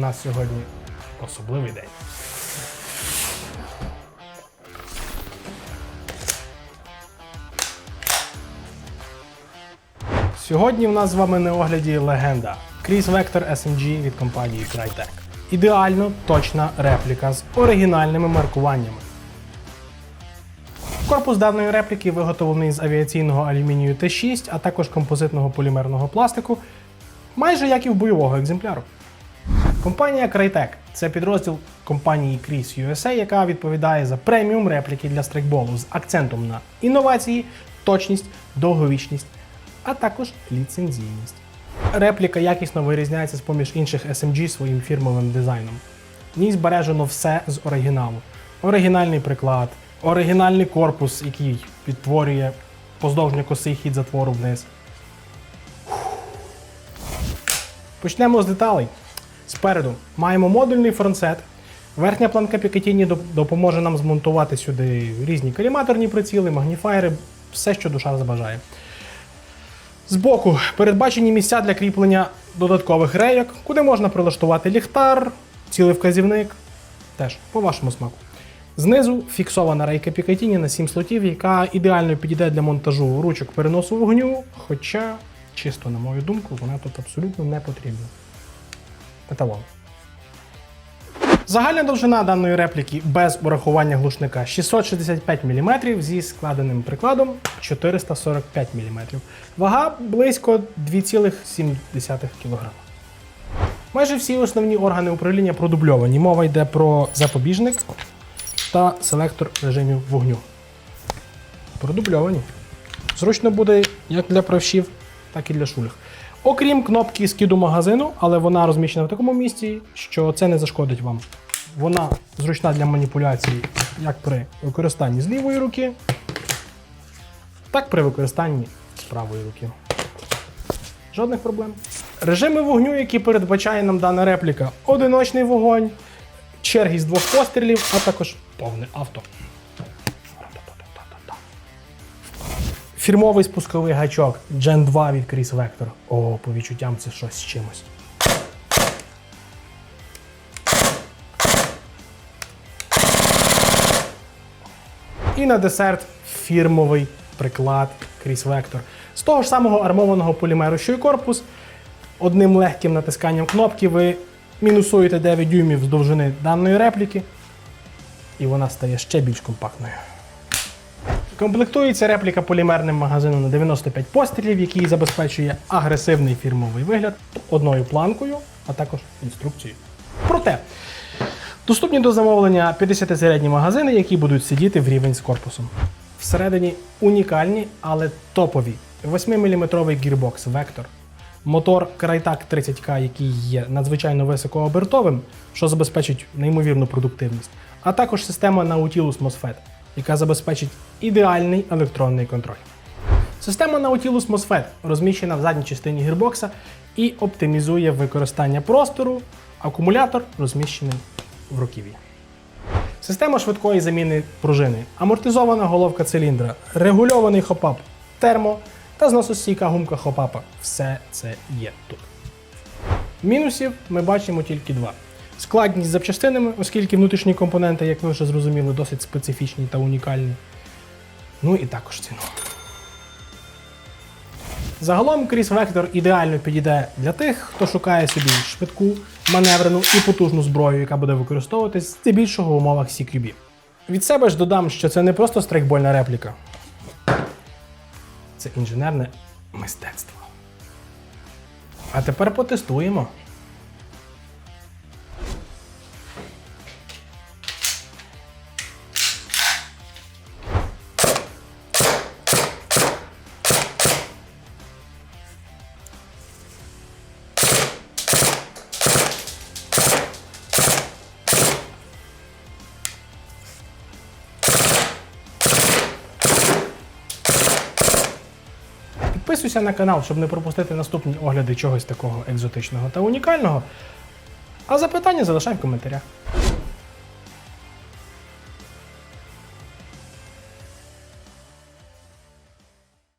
У нас сьогодні особливий день. Сьогодні в нас з вами на огляді легенда Кріс Vector SMG від компанії Crytek. Ідеально точна репліка з оригінальними маркуваннями. Корпус даної репліки виготовлений з авіаційного алюмінію Т6, а також композитного полімерного пластику, майже як і в бойового екземпляру. Компанія Crytek – це підрозділ компанії Crease USA, яка відповідає за преміум репліки для страйкболу з акцентом на інновації, точність, довговічність, а також ліцензійність. Репліка якісно вирізняється з поміж інших SMG своїм фірмовим дизайном. В ній збережено все з оригіналу. Оригінальний приклад, оригінальний корпус, який відтворює поздовжньо косий хід затвору вниз. Почнемо з деталей. Спереду маємо модульний фронтсет. Верхня планка доп- допоможе нам змонтувати сюди різні каліматорні приціли, магніфаєри, все, що душа забажає. Збоку передбачені місця для кріплення додаткових рейок, куди можна прилаштувати ліхтар, цілий вказівник, теж по вашому смаку. Знизу фіксована рейка Picatinny на 7 слотів, яка ідеально підійде для монтажу ручок переносу вогню, хоча, чисто на мою думку, вона тут абсолютно не потрібна. Еталон. Загальна довжина даної репліки без урахування глушника 665 мм зі складеним прикладом 445 мм. Вага близько 2,7 кг. Майже всі основні органи управління продубльовані. Мова йде про запобіжник та селектор режимів вогню. Продубльовані. Зручно буде як для правшів, так і для шулях. Окрім кнопки скиду магазину, але вона розміщена в такому місці, що це не зашкодить вам. Вона зручна для маніпуляцій як при використанні з лівої руки, так при використанні з правої руки. Жодних проблем. Режими вогню, які передбачає нам дана репліка: одиночний вогонь, черги з двох пострілів, а також повне авто. Фірмовий спусковий гачок Gen 2 від Chris Vector. О, по відчуттям це щось з чимось. І на десерт фірмовий приклад Chris Vector. З того ж самого армованого полімеру, що й корпус. Одним легким натисканням кнопки ви мінусуєте 9 дюймів з довжини даної репліки, і вона стає ще більш компактною. Комплектується репліка полімерним магазином на 95 пострілів, який забезпечує агресивний фірмовий вигляд одною планкою, а також інструкцією. Проте доступні до замовлення 50-середні магазини, які будуть сидіти в рівень з корпусом. Всередині унікальні, але топові 8-мм гірбокс Vector, мотор Crytek 30K, який є надзвичайно високообертовим, що забезпечить неймовірну продуктивність, а також система Nautilus MOSFET, яка забезпечить ідеальний електронний контроль. Система Nautilus MOSFET розміщена в задній частині гірбокса і оптимізує використання простору, акумулятор розміщений в руків'ї. Система швидкої заміни пружини, амортизована головка циліндра, регульований хопап, термо та зносостійка гумка хопапа. Все це є тут. Мінусів ми бачимо тільки два: складність з запчастинами, оскільки внутрішні компоненти, як ви вже зрозуміли, досить специфічні та унікальні. Ну і також ціну. Загалом Кріс Vector ідеально підійде для тих, хто шукає собі швидку, маневрену і потужну зброю, яка буде використовуватись здебільшого в умовах CQB. Від себе ж додам, що це не просто страйкбольна репліка, це інженерне мистецтво. А тепер потестуємо. Підписуйся на канал, щоб не пропустити наступні огляди чогось такого екзотичного та унікального. А запитання залишай в коментарях.